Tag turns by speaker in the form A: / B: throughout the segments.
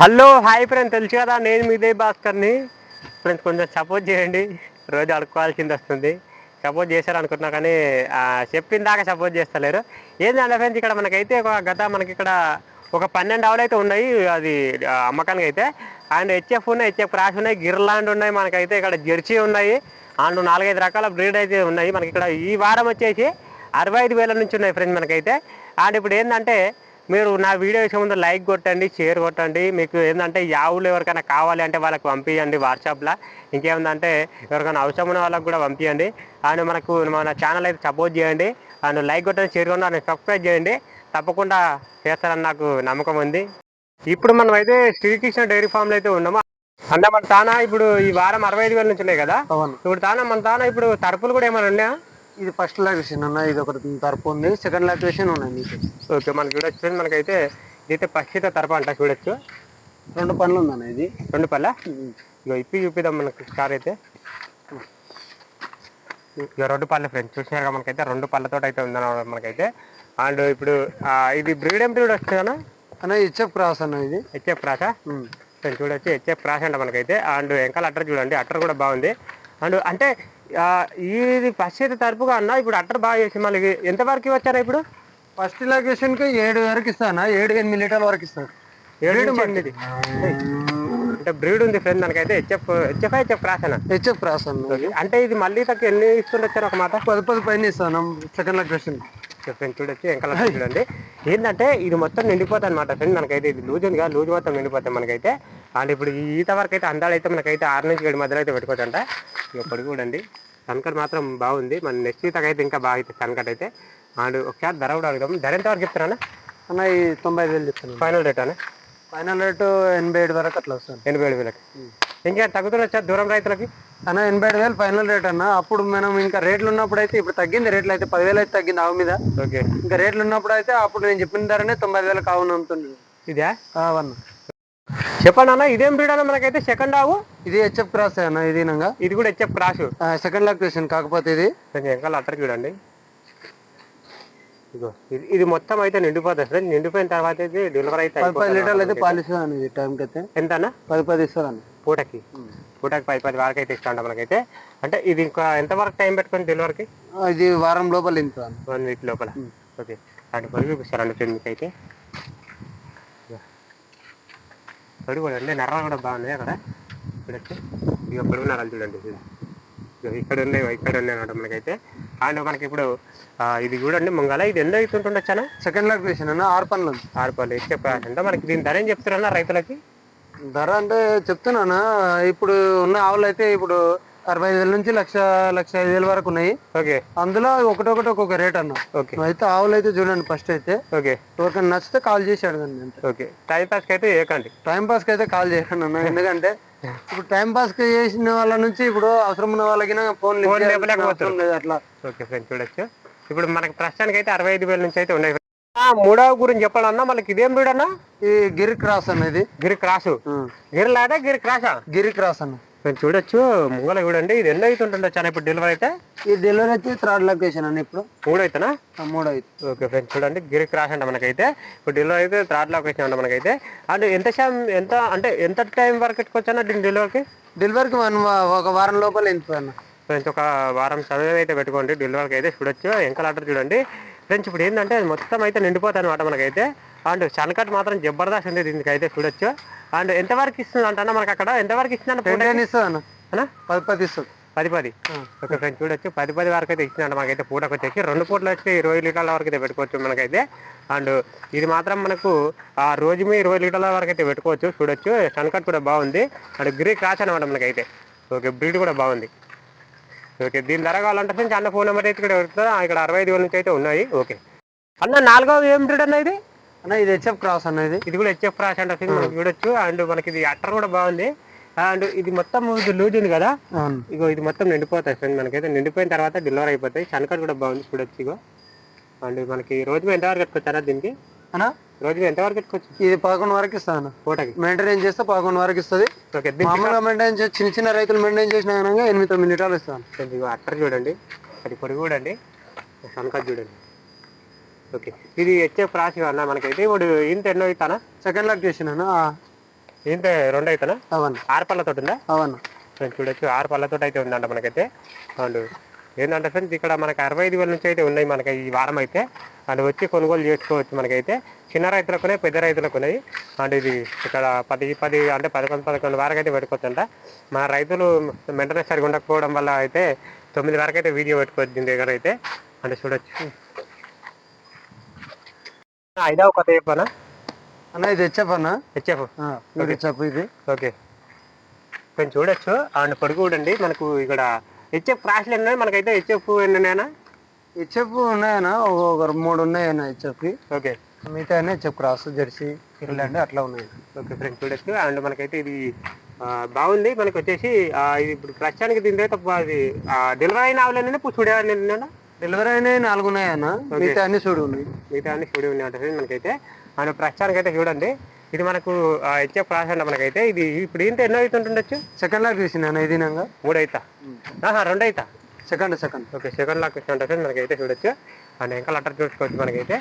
A: Hello hi friend తెలుసు కదా నేను మీదే భాస్కర్ని. ఫ్రెండ్స్ కొంచెం సపోర్ట్ చేయండి. రోజు అడుక్కోవాల్సింది వస్తుంది. సపోర్ట్ చేశారు అనుకుంటున్నా కానీ చెప్పిన దాకా సపోర్ట్ చేస్తలేరు. ఏంటంటే ఫ్రెండ్స్ ఇక్కడ మనకైతే ఒక గత మనకి ఇక్కడ ఒక పన్నెండు ఆవులు అయితే ఉన్నాయి. అది అమ్మకానికి అయితే. అండ్ హెచ్ఎఫ్ ఉన్నాయి హెచ్ఎఫ్ క్రాష్ ఉన్నాయి. గిర్లాండ్ ఉన్నాయి మనకైతే ఇక్కడ జెర్సీ ఉన్నాయి. అండ్ నాలుగైదు రకాల బ్రీడ్ అయితే ఉన్నాయి. మనకి ఇక్కడ ఈ వారం వచ్చేసి అరవై ఐదు వేల నుంచి ఉన్నాయి ఫ్రెండ్స్ మనకైతే. అండ్ ఇప్పుడు ఏంటంటే మీరు నా వీడియో వేసే ముందు లైక్ కొట్టండి షేర్ కొట్టండి. మీకు ఏంటంటే యావులు ఎవరికైనా కావాలి అంటే వాళ్ళకి పంపించండి వాట్సాప్లో ఇంకేముందంటే ఎవరికైనా అవసరం ఉన్న వాళ్ళకి కూడా పంపించండి అండ్ మనకు మన ఛానల్ అయితే సపోర్ట్ చేయండి. అండ్ లైక్ కొట్టండి షేర్ కొట్టండి అండ్ సబ్స్క్రైబ్ చేయండి. తప్పకుండా చేస్తారని నాకు నమ్మకం ఉంది. ఇప్పుడు మనం అయితే శ్రీకృష్ణ డైరీ ఫామ్లో అయితే ఉన్నాము? అంటే మన తానా ఇప్పుడు ఈ వారం అరవై ఐదు వేల నుంచి ఉన్నాయి కదా? ఇప్పుడు తానా మన తానా ఇప్పుడు తరపులు కూడా ఏమైనా ఉన్నాయా?
B: ఇది ఫస్ట్ లాక్వేషన్ అన్న ఇది ఒకటి తరపు ఉంది. సెకండ్ లాక్వేషన్ ఉన్నాయి మీకు.
A: ఓకే మనకి చూడొచ్చు మనకైతే ఇదైతే పక్షిత తరపు అంట చూడొచ్చు.
B: రెండు పనులు ఉందన్న ఇది.
A: రెండు పళ్ళ ఇగో ఇప్పి చూపిద్దాం మనకి కార్ అయితే. ఇక రెండు పళ్ళ ఫ్రెండ్స్ చూసినాక మనకైతే రెండు పళ్ళతో అయితే ఉందన్నమాట మనకైతే. అండ్ ఇప్పుడు ఇది బ్రీడ్ ఏం బ్రీడ్ వస్తుంది కదా
B: అన్న హెచ్ఎఫ్ క్రాస్ అన్న ఇది.
A: హెచ్ఎఫ్ రాసా
B: ఉమ్.
A: ఫ్రెండ్స్ చూడొచ్చు. హెచ్ఎఫ్ రాసా అంట మనకైతే. అండ్ వెనకాల అట్టర్ చూడండి అట్టర్ కూడా బాగుంది. అండ్ అంటే ఇది పశ్చిత తరపుగా అన్న ఇప్పుడు అట్టర్ బాగా చేసి మళ్ళీ ఎంత వరకు వచ్చారా ఇప్పుడు?
B: ఫస్ట్ లాక్వేషన్కి ఏడు వరకు ఇస్తానా ఏడు ఎనిమిది లీటర్ల వరకు ఇస్తాను.
A: ఏడు ఎనిమిది. అంటే బ్రీడ్ ఉంది ఫ్రెండ్ దానికైతే హెచ్ఎఫ్ హెచ్ఎఫ్ హెచ్ఎఫ్ రాసానా
B: హెచ్ఎఫ్ క్రాస్ అన్న.
A: అంటే ఇది మళ్ళీ తక్కువ ఎన్ని ఇస్తుండొచ్చారు ఒక మాట?
B: పది పది పైన ఇస్తాను. సెకండ్ లాక్వేషన్
A: ఫ్రెండ్ చూడొచ్చు వెంకల చూడండి. ఏంటంటే ఇది మొత్తం నిండిపోతుంది అనమాట ఫ్రెండ్ మనకైతే. ఇది లూజ్ ఉంది కదా లూజ్ మొత్తం నిండిపోతాయి మనకైతే. అండ్ ఇప్పుడు ఈత వరకు అయితే అందాలు అయితే మనకైతే ఆరు నుంచి ఏడు మధ్యలో అయితే పెట్టుకోవచ్చంట. ఇక పొడి చూడండి. సన్కట్ మాత్రం బాగుంది. మన నెక్స్ట్ ఈతకి అయితే ఇంకా బాగా అవుతుంది సన్కట్ అయితే. అండ్ ఒకసారి ధర కూడా అడుగుదాం. ధర ఎంత వరకు చెప్తారా
B: అన్న? ఈ తొంభై ఐదు వేలు చెప్తాను.
A: ఫైనల్ రేట్ అని?
B: ఫైనల్ రేటు ఎనభై ఏడు వరకు అట్లా వస్తాను
A: ఎనభై ఏడు వేలకి. ఇంకా తగ్గుతుండొచ్చా దూరం రైతులకి?
B: అన్న ఎనభై ఏడు వేలు ఫైనల్ రేట్ అన్న. అప్పుడు మనం ఇంకా రేట్లు ఉన్నప్పుడు అయితే ఇప్పుడు తగ్గింది రేట్లు అయితే పదివేలు అయితే తగ్గింది ఆవు మీద.
A: ఓకే.
B: ఇంకా రేట్లు ఉన్నప్పుడు అయితే అప్పుడు నేను చెప్పిన ధరనే తొంభై ఐదు వేలకు ఆవును అమ్ముతుంది
A: ఇదా?
B: అవన్న
A: చెప్పండి అన్న ఇదేం బ్రీడ్ అన్న మనకైతే? సెకండ్ ఆవు?
B: ఇది హెచ్ఎఫ్ క్రాస్ అన్న ఇది
A: ఇది కూడా హెచ్ఎఫ్ క్రాష్
B: సెకండ్ లాక్టేషన్ కాకపోతే ఇది.
A: వెనకాల అట్టర్ చూడండి. ఇగో ఇది ఇది మొత్తం అయితే నిండిపోతుంది. ఫ్రెండ్ నిండిపోయిన తర్వాత అయితే డెలివరీ అయితే
B: పది పది లీటర్లు అయితే పాలు ఇస్తుంది అన్న ఇది టైంకి అయితే.
A: ఎంత అన్న
B: పది పది ఇస్తుంది అన్న
A: పూటకి పూటకి పది పది వరకు అయితే ఇస్తా ఉంటాం మనకైతే అంటే ఇది ఇంకా ఎంత వరకు టైం పెట్టుకొని డెలివరీకి?
B: ఇది వారం లోపల ఇంత అన్న
A: వన్ వీక్ లోపల. ఓకే. అటు పది చూపిస్తారండి ఫ్రెండ్ మీకు అయితే పడి కూడా అండి నర్ర కూడా బాగుంది అక్కడ. చూడొచ్చు ఇక పొడుగు నరాలు చూడండి ఇక్కడ ఉన్నాయి ఇక్కడ ఉన్నాయి అన్నమాట మనకైతే. అండ్ మనకి ఇప్పుడు ఇది చూడండి ముంగల ఇది ఎన్నో అవుతుంటుండొచ్చానా
B: సెకండ్ లాక్టేషన్ అన్న ఆరు పనులు
A: ఆరుపాలు ఇచ్చే అంటే మనకి దీని ధర ఏం చెప్తారన్నా రైతులకి?
B: ధర అంటే చెప్తున్నానా. ఇప్పుడు ఉన్న ఆవులు అయితే ఇప్పుడు అరవై ఐదు వేల నుంచి లక్ష లక్ష ఐదు వేల వరకు ఉన్నాయి.
A: ఓకే.
B: అందులో ఒకటొకటి ఒక్కొక్క రేట్ అన్న.
A: ఓకే.
B: అయితే ఆవులు అయితే చూడండి ఫస్ట్ అయితే.
A: ఓకే.
B: ఎవరికైనా నచ్చితే కాల్ చేసి అడగండి అంతే.
A: ఓకే. టైం పాస్కి అయితే ఏకండి
B: టైం పాస్కి అయితే కాల్ చేయకండి అన్న. ఎందుకంటే ఇప్పుడు టైం పాస్కి చేసిన వాళ్ళ నుంచి ఇప్పుడు అవసరం ఉన్న వాళ్ళకి ఫోన్. లేదు అట్లా.
A: ఓకే ఫ్రెండ్స్ చూడొచ్చు. ఇప్పుడు మనకి ప్రస్తుతానికి అయితే అరవై ఐదు వేల నుంచి అయితే ఉన్నాయి మూడవ గురించి చెప్పాలన్నా మనకి ఇదేం బ్రీడ్ అన్న
B: ఈ గిరి క్రాస్ అనేది
A: గిరి క్రాసు. గిరి లేదా గిరి క్రాసా?
B: గిరి క్రాస్ అన్న.
A: మీరు చూడొచ్చు. ముంగల చూడండి ఇది ఎన్నో అవుతుంటుండే చాలా ఇప్పుడు డెలివరీ అయితే?
B: ఈ డెలివరీ అయితే థర్డ్ లొకేషన్ అన్న ఇప్పుడు.
A: మూడు అవుతానా?
B: మూడు అయితే
A: ఓకే ఫ్రెండ్స్ చూడండి. గిరి క్రాస్ అంట మనకైతే. ఇప్పుడు డెలివరీ అయితే థర్డ్ లొకేషన్ అంట మనకైతే. అండ్ ఎంత శాతం ఎంత అంటే ఎంత టైం వరకు పెట్టుకోవచ్చా దీని డెలివరీకి
B: డెలివరీకి వన్ ఒక వారం లోపల ఎంత అన్న
A: ఫ్రెండ్స్ ఒక వారం సమయం అయితే పెట్టుకోండి. డెలివరీకి అయితే చూడొచ్చు. ఎంకల ఆర్డర్ చూడండి. ఫ్రెండ్స్ ఇప్పుడు ఏంటంటే అది మొత్తం అయితే నిండిపోతుంది అనమాట మనకైతే. అండ్ సన్కట్ మాత్రం జబర్దస్త్ ఉంది దీనికి అయితే చూడొచ్చు. అండ్ ఎంతవరకు ఇస్తుంది అంట మనకి అక్కడ ఎంతవరకు ఇస్తుంది
B: ఇస్తుంది అన్న? పది పది ఇస్తుంది
A: పది పది. ఓకే ఫ్రెండ్స్ చూడొచ్చు. పది పది వరకు అయితే ఇచ్చిందంట మనకైతే పూటకు వచ్చేసి రెండు పూటలు వచ్చి ఇరవై లీటర్ల వరకు అయితే పెట్టుకోవచ్చు మనకైతే. అండ్ ఇది మాత్రం మనకు ఆ రోజు మీ ఇరవై లీటర్ల వరకు అయితే పెట్టుకోవచ్చు. చూడొచ్చు. సన్కట్ కూడా బాగుంది. అండ్ గ్రీ క్రాస్ అనమాట మనకైతే. ఓకే బ్రీడ్ కూడా బాగుంది. ఓకే దీని ధర కావాలంటే ఫ్రెండ్స్ అన్న ఫోన్ నెంబర్ అయితే ఇక్కడ ఇక్కడ అరవై ఐదు వేల నుంచి అయితే ఉన్నాయి. ఓకే. అన్న నాలుగోది ఏం బ్రీడ్ అన్న ఇది?
B: అన్న ఇది హెచ్ఎఫ్ క్రాస్ అనేది
A: ఇది. కూడా హెచ్ఎఫ్ రాసి అంటే మనకి చూడొచ్చు. అండ్ మనకి ఇది అట్టర్ కూడా బాగుంది. అండ్ ఇది మొత్తం ఇది లూజ్ ఉంది కదా? ఇగో ఇది మొత్తం నిండిపోతాయి ఫ్రెండ్ మనకైతే నిండిపోయిన తర్వాత డెలివరీ అయిపోతాయి. శనకట్ కూడా బాగుంది చూడొచ్చు ఇగో. అండ్ మనకి రోజు మీద ఎంతవరకు పెట్టుకోవచ్చారా దీనికి?
B: అన్న?
A: రోజు మీద ఎంతవరకు పెట్టుకోవచ్చు
B: ఇది పదకొండు వరకు ఇస్తుంది అన్న.
A: పూటకి
B: మెయింటైన్ చేస్తే పదకొండు వరకు ఇస్తుంది. మామూలుగా మెయింటైన్ చేసి చిన్న చిన్న రైతులు మెయింటైన్ చేసిన కనుక ఎనిమిది తొమ్మిది లీటర్లు ఇస్తాను
A: అట్టర్ చూడండి. అది పొడుగు చూడండి. శనకట్ చూడండి. ఓకే. ఇది హెచ్ఎఫ్ రాసి అన్న మనకైతే? ఇప్పుడు ఇంత ఎన్నో ఇస్తానా
B: సెకండ్ లాక్టేషన్ అన్న
A: ఇంత రెండు అవుతానా?
B: అవన్న
A: ఆరు పళ్ళతో ఉందా?
B: అవన్న
A: ఫ్రెండ్స్ చూడొచ్చు. ఆరు పళ్ళతో అయితే ఉందంట మనకైతే. అండ్ ఏంటంటే ఫ్రెండ్స్ ఇక్కడ మనకి అరవై ఐదు వేల నుంచి అయితే ఉన్నాయి మనకి ఈ వారం అయితే. అండ్ వచ్చి కొనుగోలు చేసుకోవచ్చు మనకైతే. చిన్న రైతులకు ఉన్నాయి పెద్ద రైతులకు ఉన్నాయి అండ్ ఇది ఇక్కడ పది పది అంటే పదకొండు పదకొండు వరకు అయితే పెట్టుకోవచ్చంట. మన రైతులు మెయింటెనెన్స్ సరిగా ఉండకపోవడం వల్ల అయితే తొమ్మిది వరకు అయితే వీడియో పెట్టుకోవచ్చు దీని దగ్గర అయితే. అంటే చూడొచ్చు. ఐదవ కొత్త చెప్పానా
B: అన్న ఇది హెచ్ఎఫ్ అన్న.
A: హెచ్ఎఫ్
B: ఇది హెచ్ఎఫ్ ఇది.
A: ఓకే. కొంచెం చూడొచ్చు. అండ్ పొడుగు చూడండి. మనకు ఇక్కడ హెచ్ఎఫ్ క్రాష్లు ఉన్నాయి? మనకైతే హెచ్ఎఫ్ ఎన్ని ఉన్నాయన్నా?
B: హెచ్ఎఫ్ ఉన్నాయన్న ఒక మూడు ఉన్నాయన్న హెచ్ఎఫ్
A: ఓకే.
B: మిగతా హెచ్ఎఫ్ క్రాస్ జెర్సీ ఇర్లాండ్ అట్లా ఉన్నాయి.
A: ఓకే ఫ్రెండ్స్ చూడొచ్చు. అండ్ మనకైతే ఇది బాగుంది. మనకి వచ్చేసి ఇది ఇప్పుడు ప్రస్తుతానికి దీని అది డెలివరీ అయిన ఆవులన్నీ చూడే
B: డెలివరీ అయినాయి నాలుగు ఉన్నాయన్న మిగతా అన్ని చూడు ఉన్నాయి.
A: మిగతా అన్ని చూడి ఉన్నాయి మనకైతే అండ్ ప్రస్తుతానికి అయితే చూడండి. ఇది మనకు క్రాస్ అంట మనకైతే. ఇది ఇప్పుడు ఏంటి ఎన్నో అవుతుంటుండొచ్చు
B: సెకండ్ లాక్ తీసింది ఇది నంగా.
A: మూడు అవుతా ఆహా, రెండు అవుతా
B: సెకండ్ సెకండ్
A: ఓకే సెకండ్ లాక్ వచ్చినట్టు మనకైతే చూడొచ్చు. అండ్ ఇంకా లెటర్ చూసుకోవచ్చు మనకైతే.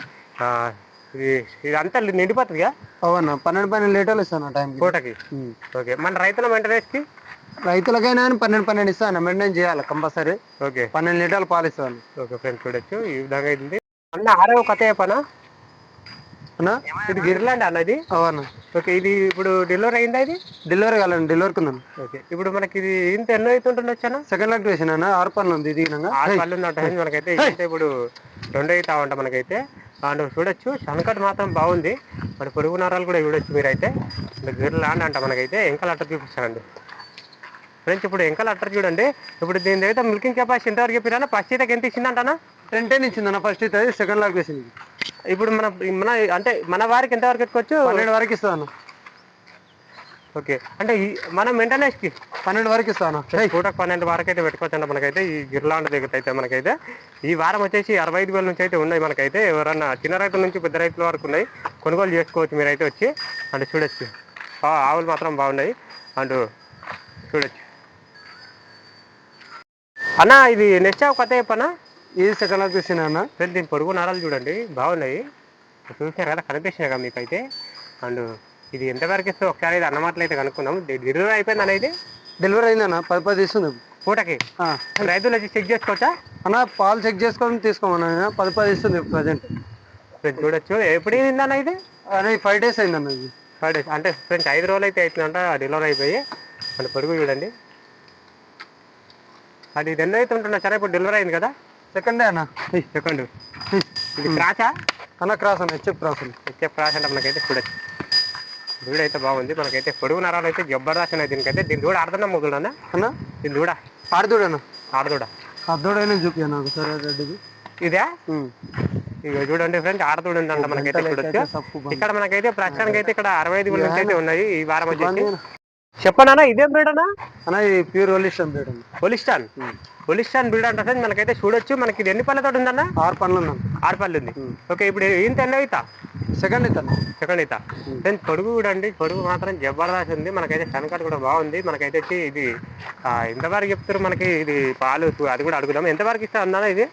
A: ఇది ఇదంతా నిండిపోతుందిగా?
B: అవన్న పన్నెండు పన్నెండు లీటర్లు ఇస్తాను టైంకి
A: పూటకి? ఓకే మన రైతుల మెయింటెనెన్స్కి
B: రైతులకైనా కానీ పన్నెండు పన్నెండు ఇస్తాను మెయింటైన్ చేయాలి కంపల్సరీ.
A: ఓకే.
B: పన్నెండు లీటర్లు పాలు ఇస్తాను
A: ఓకే ఫ్రెండ్స్ చూడొచ్చు. ఈ విధంగా ఇది అన్న ఆరవ కథ పనా
B: అన్నా?
A: ఇది గిర్లాండ్ అన్నది
B: అవన్న
A: ఓకే ఇది ఇప్పుడు డెలివరీ అయిందా ఇది?
B: డెలివరీ కాలండి డెలివరీకి ఉందండి
A: ఓకే ఇప్పుడు మనకి ఇది ఇంత ఎన్నో అవుతుంటుండొచ్చు అన్న?
B: సెకండ్ లాక్ వేసిన అన్న ఆరు పనులు ఉంది ఇది
A: ఆరు పళ్ళు ఉందంట. మనకైతే ఇదైతే ఇప్పుడు రెండు అవుతా ఉంట మనకైతే. అండ్ చూడొచ్చు. శనకట్ మాత్రం బాగుంది. మరి పొరుగు నరాలు కూడా చూడొచ్చు మీరైతే. గిర్లాండ్ అంట మనకైతే. ఎంకల్ అట్టర్ చూపిస్తానండి. ఫ్రెండ్స్ ఇప్పుడు ఎంకల్ అట్టర్ చూడండి. ఇప్పుడు దీని దగ్గర మిల్కింగ్ కెపాసిటీ ఎంతవరకు చెప్పినా ఫస్ట్ అయితే ఎంత ఇచ్చిందంటనా
B: టెన్ టెన్ ఇచ్చింది అన్న ఫస్ట్ అయితే సెకండ్ లాక్ వేసింది.
A: ఇప్పుడు మన మన అంటే మన వారికి ఎంతవరకు ఎత్తుకోవచ్చు
B: పన్నెండు వరకు ఇస్తా అన్న
A: ఓకే. అంటే ఈ మన మెయింటెనెన్స్కి?
B: పన్నెండు వరకు ఇస్తా అన్న
A: పూటకు పన్నెండు వరకు అయితే పెట్టుకోవచ్చు మనకైతే. ఈ గిర్లాండ్ దగ్గర అయితే మనకైతే. ఈ వారం వచ్చేసి అరవై ఐదు వేల నుంచి అయితే ఉన్నాయి మనకైతే. ఎవరన్నా చిన్న రైతుల నుంచి పెద్ద రైతుల వరకు ఉన్నాయి. కొనుగోలు చేసుకోవచ్చు మీరైతే వచ్చి. అంటే చూడొచ్చు. ఆ, ఆవులు మాత్రం బాగున్నాయి. అండ్ చూడొచ్చు. అన్న ఇది నెక్స్ట్ ఆవు కొత్త చెప్పనా?
B: ఇది సెకండ్ లాక్ వేసిన అన్న
A: ఫ్రెండ్ దీని పొడుగు నరాలు చూడండి బాగున్నాయి. చూసినారు కదా కనిపించినాయి కదా మీకైతే. అండ్ ఇది ఎంతవరకు ఇస్తే ఒకసారి ఇది అన్నమాటలు అయితే కనుక్కుందాం డెలివరీ అయిపోయింది అనేది
B: డెలివరీ అయింది అన్న పది పది ఇస్తుంది.
A: పూటకి. రైతులు వచ్చి చెక్ చేసుకోవచ్చా?
B: అన్న పాలు చెక్ చేసుకొని తీసుకోమన్నా పది పది ఇస్తుంది ప్రజెంట్.
A: చూడొచ్చు. ఎప్పుడు అయిందన్న ఇది?
B: అన్న ఫైవ్ డేస్ అయింది అన్న ఇది.
A: Five days. అంటే ఫ్రెండ్స్ ఐదు రోజులు అయితే అవుతుందంట డెలివరీ అయిపోయి. మన పొడుగు చూడండి. అది ఇది ఎన్నో అయితే ఉంటున్నా సరే ఇప్పుడు డెలివరీ అయింది కదా?
B: సెకండ్ అన్న?
A: సెకండ్ ఇది క్రాచా
B: అన్న క్రాస్ అన్న హెచ్ఎఫ్ క్రాస్ అన్న.
A: వచ్చే క్రాస్ అంటే మనకైతే చూడొచ్చు. దూడ అయితే బాగుంది. మనకైతే పొడుగు నరాలు అయితే జబర్దస్త్ ఉన్నాయి దీనికైతే. దీని దూడ ఆడుతున్నా మొగుడున్నా
B: అన్న?
A: దీని దూడ?
B: ఆడదూడ. అన్న
A: ఆడదూడ
B: అద్దోడైనా చూపి అన్న ఒకసారి రెడ్డిది
A: ఇదే ఇక చూడండి ఫ్రెండ్స్ ఆడదూడ ఉందంట మనకైతే చూడొచ్చు. ఇక్కడ మనకైతే ప్రస్తుతానికి అయితే ఇక్కడ అరవై ఐదు అయితే ఉన్నాయి ఈ వారం వచ్చేసి. చెప్పనా ఇదేం బ్రీడ్ అన్న?
B: అన్న ఇది ప్యూర్ ఒలిస్టన్ బ్రీడ్ అన్న.
A: ఒలిస్టాన్ ఒలిస్టాన్ బ్రీడ్ అంటే మనకైతే చూడొచ్చు. మనకి ఇది ఎన్ని పళ్ళతో ఉందన్న?
B: ఆరు పనులు ఉన్నాను
A: ఆరు పళ్ళు ఉంది. ఓకే ఇప్పుడు ఇంత ఎన్ని అవుతా
B: సెకండ్ ఇస్తాను
A: సెకండ్ అవుతా ఫ్రెండ్స్ పొడుగు చూడండి. పొడుగు మాత్రం జబర్దస్త్ ఉంది. మనకైతే శనకట్ కూడా బాగుంది. మనకైతే వచ్చి ఇది ఎంతవరకు చెప్తారు మనకి? ఇది పాలు అది కూడా అడుగుదాం. ఎంతవరకు ఇస్తా అన్నా ఇది?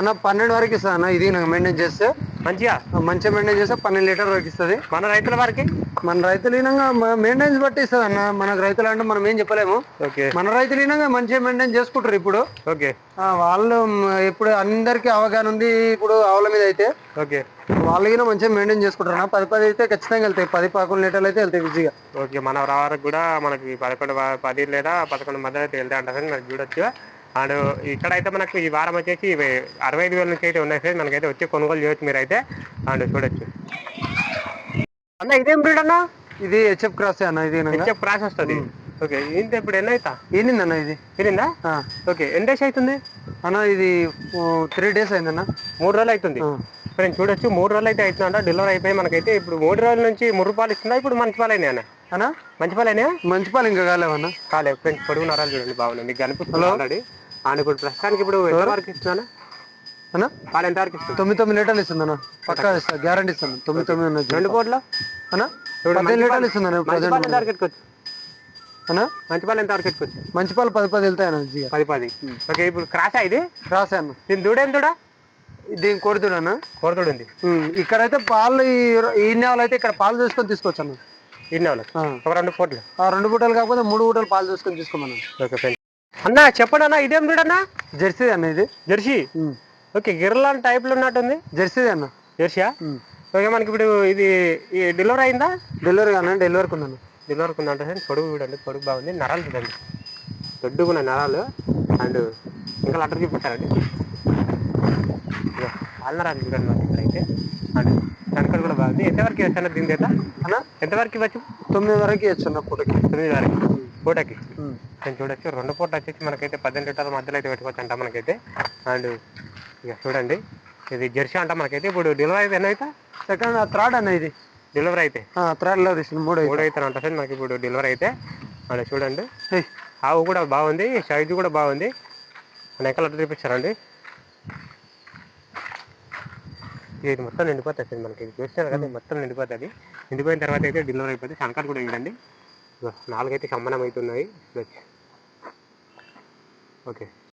B: అన్న పన్నెండు వరకు ఇస్తా అన్న. ఇది నాకు మెయింటైన్ చేస్తే
A: మంచిగా
B: మంచిగా మెయింటైన్ చేస్తే పన్నెండు లీటర్ వరకు ఇస్తుంది.
A: మన రైతుల వారికి?
B: మన రైతులు ఈనంగా మెయింటైన్స్ బట్టి ఇస్తుంది అన్న మనకు రైతులు అంటే మనం ఏం చెప్పలేము.
A: ఓకే.
B: మన రైతులు ఈనంగా మంచిగా మెయింటైన్ చేసుకుంటారు ఇప్పుడు.
A: ఓకే.
B: వాళ్ళు ఇప్పుడు అందరికీ అవగాహన ఉంది ఇప్పుడు ఆవుల మీద అయితే.
A: ఓకే.
B: వాళ్ళకి మంచిగా మెయింటైన్ చేసుకుంటారు. పది పది అయితే ఖచ్చితంగా వెళ్తాయి. పది పదకొండు లీటర్లు అయితే వెళ్తాయి ఈజీగా
A: ఓకే. మన వరకు కూడా మనకి పదకొండు పది లేదా పదకొండు మధ్య అయితే వెళ్తా ఉంటుంది మనకి చూడొచ్చు. అండ్ ఇక్కడైతే మనకు ఈ వారం వచ్చేసి అరవై ఐదు వేల నుంచి అయితే ఉన్నాయి సార్ మనకైతే వచ్చి కొనుగోలు చేయొచ్చు మీరైతే. అండ్ చూడొచ్చు. అన్న ఇదేం బ్రీడ్ అన్న?
B: ఇది హెచ్ఎఫ్ క్రాస్ అన్న ఇది.
A: హెచ్ఎఫ్ క్రాస్ వస్తుంది. ఓకే ఇంత ఇప్పుడు ఎన్ని అవుతా
B: ఈనింది అన్న ఇది? ఆ.
A: ఓకే ఎన్ని డేస్ అవుతుంది
B: అన్న ఇది త్రీ డేస్ అయిందన్న
A: మూడు రోజులు అవుతుంది
B: ఆ.
A: ఫ్రెండ్స్ చూడొచ్చు మూడు రోజులు అయితే అవుతుందంట డెలివరీ అయిపోయి మనకైతే ఇప్పుడు మూడు రోజుల నుంచి మూడు రూపాయలు ఇస్తుందా? ఇప్పుడు మంచి పాలు అయినాయి అన్న?
B: అన్న?
A: మంచి పాలు అయినాయా?
B: మంచి పాలు ఇంకా కాలేవన్న
A: కాలేదు ఫ్రెండ్స్ పొడుగు నరాలు చూడండి బాగున్నాయి మీకు కనిపిస్తుంది ఆల్రెడీ. అండ్ ఇప్పుడు ప్రస్తుతానికి ఇప్పుడు ఎంత వరకు ఇస్తున్నాను?
B: అన్న?
A: ఎంత వరకు ఇస్తుంది?
B: తొమ్మిది తొమ్మిది లీటర్లు ఇస్తుంది అన్న. పక్కా ఇస్తా గ్యారంటీ ఇస్తాను. తొమ్మిది తొమ్మిది ఉన్నది
A: రెండు కోట్ల
B: అన్న? పదిహేను లీటర్లు ఇస్తుంది అన్న
A: మంచి పాలు
B: ప్రజెంట్
A: ఎంత వరకు ఎత్తుకోవచ్చు
B: అన్న?
A: మంచి పాలు ఎంత వరకు ఎత్తుకోవచ్చు
B: మంచి పాలు పది పది వెళ్తాయి
A: పది పది. ఓకే ఇప్పుడు క్రాసా ఇది?
B: రాసే అన్న.
A: దీని దూడ దూడ?
B: దీని కొడుతుడు అన్న.
A: ఉంది.
B: ఉమ్, ఇక్కడైతే పాలు ఈ ఈ నెలలో అయితే ఇక్కడ పాలు తీసుకొని తీసుకోవచ్చు అన్న. ఆ.
A: ఒక రెండు పూటలు.
B: ఆ రెండు పూటలు కాకపోతే మూడు పూటలు పాలు చూసుకొని తీసుకోమన్నా.
A: ఓకే అన్న చెప్పండి అన్న ఇదేం చూడన్నా
B: జెర్సీ అన్న ఇది.
A: జెర్సీ. ఓకే గిర్లాన్ టైప్లో ఉన్నట్టుంది?
B: జెర్సీ అన్న.
A: జెర్సీయా?
B: ఉమ్.
A: ఓకే మనకి ఇప్పుడు ఇది డెలివరీ అయిందా?
B: డెలివరీ కానీ డెలివరీకి ఉందన్న.
A: డెలివరీకి ఉందంటే పొడుగు చూడండి పొడుగు బాగుంది నరాలు చూడండి. దొడ్డుకున్న నరాలు. అండ్ ఇంకా లెటర్ చూపిస్తారండి. నరాలు చూడండి మనకి ఇక్కడైతే. అండ్ కనకడ కూడా బాగుంది. ఎంతవరకు వేస్తాను దీని చేత
B: అన్న?
A: ఎంతవరకు ఇవ్వచ్చు?
B: తొమ్మిది వరకు ఇవ్వచ్చు అన్న పూటకి.
A: తొమ్మిది వరకు. పూటకి. నేను చూడొచ్చు. రెండు పూట వచ్చేసి మనకైతే పద్దెనిమిది లీటర్ల మధ్యలో అయితే పెట్టుకోవచ్చు అంట మనకైతే. అండ్ ఇక చూడండి ఇది జెర్సీ అంట మనకైతే. ఇప్పుడు డెలివరీ అయితే ఎన్ని అయితే
B: సెకండ్ థర్డ్ అన్న ఇది.
A: డెలివరీ అయితే.
B: థర్డ్లో తీసిన మూడు
A: మూడు అయితే అంట సార్ మనకి ఇప్పుడు డెలివరీ అయితే. అండ్ చూడండి. ఆవు కూడా బాగుంది సైజు కూడా బాగుంది. వెనకాల అట్లా చూపించారండి. ఇది మొత్తం నిండిపోతుంది సార్ మనకి. ఇది చూసినారు కదా మొత్తం నిండిపోతుంది నిండిపోయిన తర్వాత అయితే డెలివరీ అయిపోతే శంకర్ కూడా ఇదిగో నాలుగైతే సమానం అవుతున్నాయి. ఓకే.